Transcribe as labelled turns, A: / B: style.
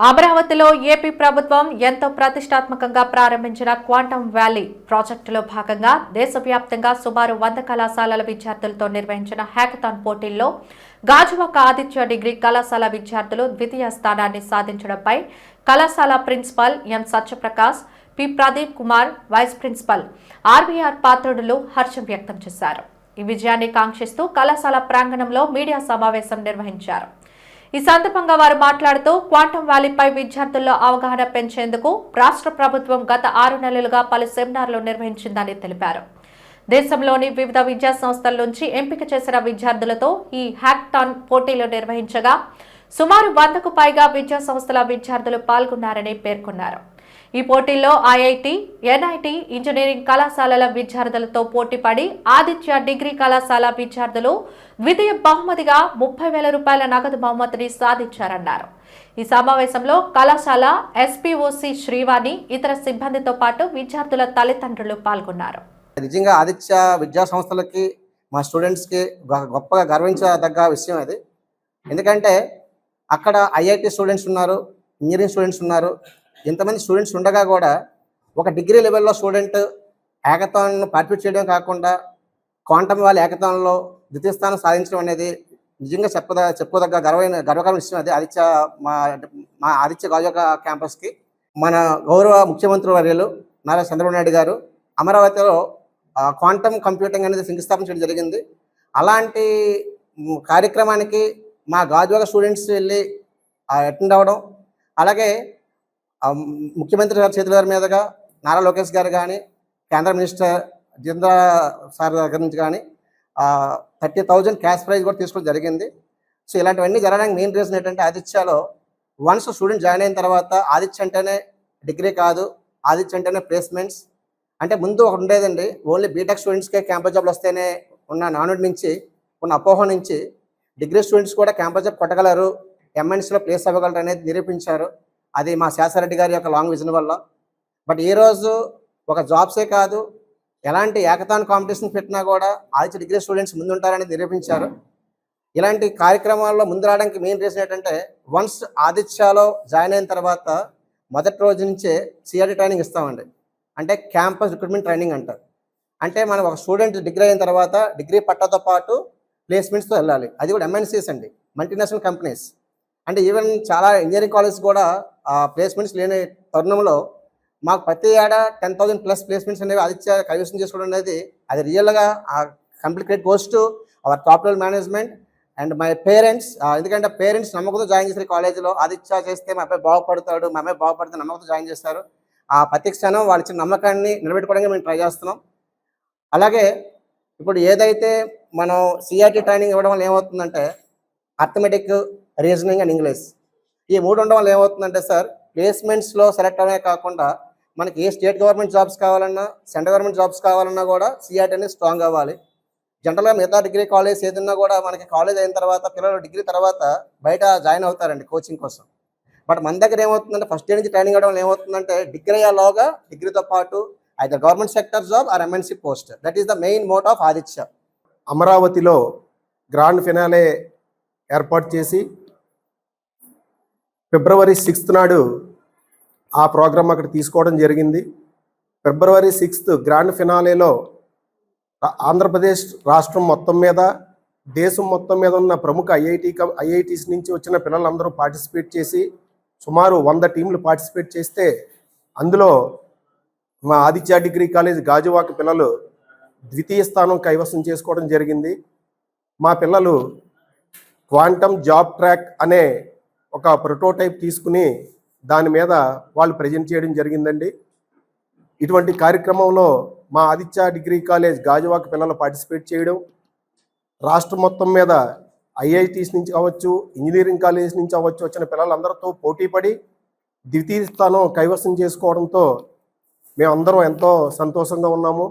A: అమరావతిలో ఏపీ ప్రభుత్వం ఎంతో ప్రతిష్టాత్మకంగా ప్రారంభించిన క్వాంటమ్ వ్యాలీ ప్రాజెక్టులో భాగంగా దేశవ్యాప్తంగా సుమారు వంద కళాశాలల విద్యార్థులతో నిర్వహించిన హ్యాకథాన్ పోటీల్లో గాజువాక ఆదిత్య డిగ్రీ కళాశాల విద్యార్థులు ద్వితీయ స్థానాన్ని సాధించడంపై కళాశాల principal M Satyaprakash P Pradeep Kumar vice principal RBR పాత్రుడులు హర్షం వ్యక్తం చేశారు. ఈ విజయాన్ని కాంక్షిస్తూ కళాశాల ప్రాంగణంలో మీడియా సమావేశం నిర్వహించారు. ఈ సందర్భంగా వారు మాట్లాడుతూ క్వాంటమ్ వ్యాలీపై విద్యార్థుల్లో అవగాహన పెంచేందుకు రాష్ట్ర ప్రభుత్వం గత ఆరు నెలలుగా పలు సెమినార్లు నిర్వహించిందని తెలిపారు. దేశంలోని వివిధ విద్యా సంస్థల నుంచి ఎంపిక చేసిన విద్యార్థులతో ఈ హ్యాక్టాన్ పోటీలు నిర్వహించగా సుమారు వందకు పైగా విద్యా సంస్థల విద్యార్థులు పాల్గొన్నారని పేర్కొన్నారు. ఈ పోటీల్లో ఐఐటి ఎన్ఐటి ఇంజనీరింగ్ కళాశాలల విద్యార్థులతో పోటీపడి ఆదిత్య డిగ్రీ కళాశాల విద్యార్థులు ద్వితీయ బహుమతిగా ముప్పై వేల రూపాయల నగదు బహుమతిని సాధించారన్నారు. ఈ సమావేశంలో కళాశాల ఎస్పీఓసి శ్రీవాణి ఇతర సిబ్బందితో పాటు విద్యార్థుల తల్లిదండ్రులు పాల్గొన్నారు.
B: నిజంగా ఆదిత్య విద్యా సంస్థలకి మా స్టూడెంట్స్కి గొప్పగా గర్వించదగ్గ విషయం అది. ఎందుకంటే అక్కడ ఐఐటి స్టూడెంట్స్ ఉన్నారు ఇంజనీరింగ్ స్టూడెంట్స్ ఉన్నారు ఇంతమంది స్టూడెంట్స్ ఉండగా కూడా ఒక డిగ్రీ లెవెల్లో స్టూడెంట్ ఏకతాన్ పార్టిసిపేట్ చేయడం కాకుండా క్వాంటమ్ వాళ్ళ ఏకతాన్లో ద్వితీయ స్థానం సాధించడం అనేది నిజంగా చెప్పద చెప్పుకోదగ్గ గర్వమైన గర్వకరమైన విషయం అది. ఆదిత్య మా మా ఆదిత్య గాజోక క్యాంపస్కి మన గౌరవ ముఖ్యమంత్రి వర్యులు నారా చంద్రబాబు నాయుడు గారు అమరావతిలో క్వాంటమ్ కంప్యూటింగ్ అనేది శంకుస్థాపన చేయడం జరిగింది. అలాంటి కార్యక్రమానికి మా గాజువాక స్టూడెంట్స్ వెళ్ళి అటెండ్ అవ్వడం. అలాగే ముఖ్యమంత్రి గారి చేతుల గారి మీదుగా నారా లోకేష్ గారు కానీ కేంద్ర మినిస్టర్ జింద్రా సార్ దగ్గర నుంచి కానీ థర్టీ థౌజండ్ క్యాష్ ప్రైజ్ కూడా తీసుకోవడం జరిగింది. సో ఇలాంటివన్నీ జరగడానికి మెయిన్ రీజన్ ఏంటంటే ఆదిత్యలో వన్స్ స్టూడెంట్ జాయిన్ అయిన తర్వాత ఆదిత్య అంటేనే డిగ్రీ కాదు ఆదిత్య అంటేనే ప్లేస్మెంట్స్. అంటే ముందు ఒకటి ఉండేదండి ఓన్లీ బీటెక్ స్టూడెంట్స్కే క్యాంపస్ జాబ్లు వస్తేనే ఉన్న నానుడి నుంచి ఉన్న అపోహ నుంచి డిగ్రీ స్టూడెంట్స్ కూడా క్యాంపస్ జాబ్ కొట్టగలరు ఎంఎన్సీలో ప్లేస్ అవ్వగలరు అనేది నిరూపించారు. అది మా శాసరెడ్డి గారి యొక్క లాంగ్ విజన్ వల్ల. బట్ ఈ రోజు ఒక జాబ్సే కాదు. ఎలాంటి ఏకతాన్ కాంపిటీషన్ పెట్టినా కూడా ఆదిత్య డిగ్రీ స్టూడెంట్స్ ముందుంటారని నిరూపించారు. ఇలాంటి కార్యక్రమాల్లో ముందు రావడానికి మెయిన్ రీజన్ ఏంటంటే వన్స్ ఆదిత్యలో జాయిన్ అయిన తర్వాత మొదటి రోజు నుంచే సిఆర్టీ ట్రైనింగ్ ఇస్తామండి. అంటే క్యాంపస్ రిక్రూట్మెంట్ ట్రైనింగ్ అంటారు అంటే మనం ఒక స్టూడెంట్ డిగ్రీ అయిన తర్వాత డిగ్రీ పట్టతో పాటు ప్లేస్మెంట్స్తో వెళ్ళాలి. అది కూడా ఎంఎన్సీస్ అండి. Multinational companies. అంటే ఈవెన్ చాలా ఇంజనీరింగ్ కాలేజ్ కూడా ప్లేస్మెంట్స్ లేని తరుణంలో మాకు ప్రతి ఏడా టెన్ థౌసండ్ ప్లస్ ప్లేస్మెంట్స్ అనేవి ఆదిత్య కైవసం చేసుకోవడం అనేది అది రియల్గా complete post to our top level management and my parents ఎందుకంటే పేరెంట్స్ నమ్మకంతో జాయిన్ చేశారు కాలేజీలో ఆదిత్య చేస్తే మా అబ్బాయి బాగుపడతాడు మా అమ్మాయి బాగుపడితే నమ్మకంతో జాయిన్ చేస్తారు. ఆ ప్రతి క్షణం వాళ్ళు ఇచ్చిన నమ్మకాన్ని నిలబెట్టుకోవడానికి మేము ట్రై చేస్తున్నాం. అలాగే ఇప్పుడు ఏదైతే మనం సిఆర్టీ ట్రైనింగ్ ఇవ్వడం వల్ల ఏమవుతుందంటే అథమెటిక్ రీజనింగ్ అండ్ ఇంగ్లీష్. ఈ మూడు ఉండడం వల్ల ఏమవుతుందంటే సార్ ప్లేస్మెంట్స్లో సెలెక్ట్ అవే కాకుండా మనకి ఏ స్టేట్ గవర్నమెంట్ జాబ్స్ కావాలన్నా సెంట్రల్ గవర్నమెంట్ జాబ్స్ కావాలన్నా కూడా సిఆర్టీ అనేది స్ట్రాంగ్ అవ్వాలి. జనరల్గా మిగతా డిగ్రీ కాలేజ్ ఏదన్నా కూడా మనకి కాలేజ్ అయిన తర్వాత పిల్లలు డిగ్రీ తర్వాత బయట జాయిన్ అవుతారండి కోచింగ్ కోసం. బట్ మన దగ్గర ఏమవుతుందంటే ఫస్ట్ ఇయర్ నుంచి ట్రైనింగ్ అవ్వడం వల్ల ఏమవుతుందంటే డిగ్రీ అయ్యేలోగా డిగ్రీతో పాటు అయితే government sector job or MNC post that is the main motto of Aditya.
C: అమరావతిలో గ్రాండ్ ఫినాలే ఏర్పాటు చేసి ఫిబ్రవరి సిక్స్త్ నాడు ఆ ప్రోగ్రాం అక్కడ తీసుకోవడం జరిగింది. ఫిబ్రవరి సిక్స్త్ గ్రాండ్ ఫినాలేలో ఆంధ్రప్రదేశ్ రాష్ట్రం మొత్తం మీద దేశం మొత్తం మీద ఉన్న ప్రముఖ ఐఐటి ఐఐటీస్ నుంచి వచ్చిన పిల్లలందరూ పార్టిసిపేట్ చేసి సుమారు వంద టీంలు పార్టిసిపేట్ చేస్తే అందులో మా ఆదిత్య డిగ్రీ కాలేజ్ గాజువాక పిల్లలు ద్వితీయ స్థానం కైవసం చేసుకోవడం జరిగింది. మా పిల్లలు క్వాంటమ్ జాబ్ ట్రాక్ అనే ఒక ప్రోటోటైప్ తీసుకుని దాని మీద వాళ్ళు ప్రజెంట్ చేయడం జరిగిందండి. ఇటువంటి కార్యక్రమంలో మా ఆదిత్య డిగ్రీ కాలేజ్ గాజువాక పిల్లలు పార్టిసిపేట్ చేయడం రాష్ట్రం మొత్తం మీద ఐఐటీస్ నుంచి అవ్వచ్చు ఇంజనీరింగ్ కాలేజ్ నుంచి అవ్వచ్చు వచ్చిన పిల్లలందరితో పోటీపడి ద్వితీయ స్థానం కైవసం చేసుకోవడంతో మేమందరం ఎంతో సంతోషంగా ఉన్నాము.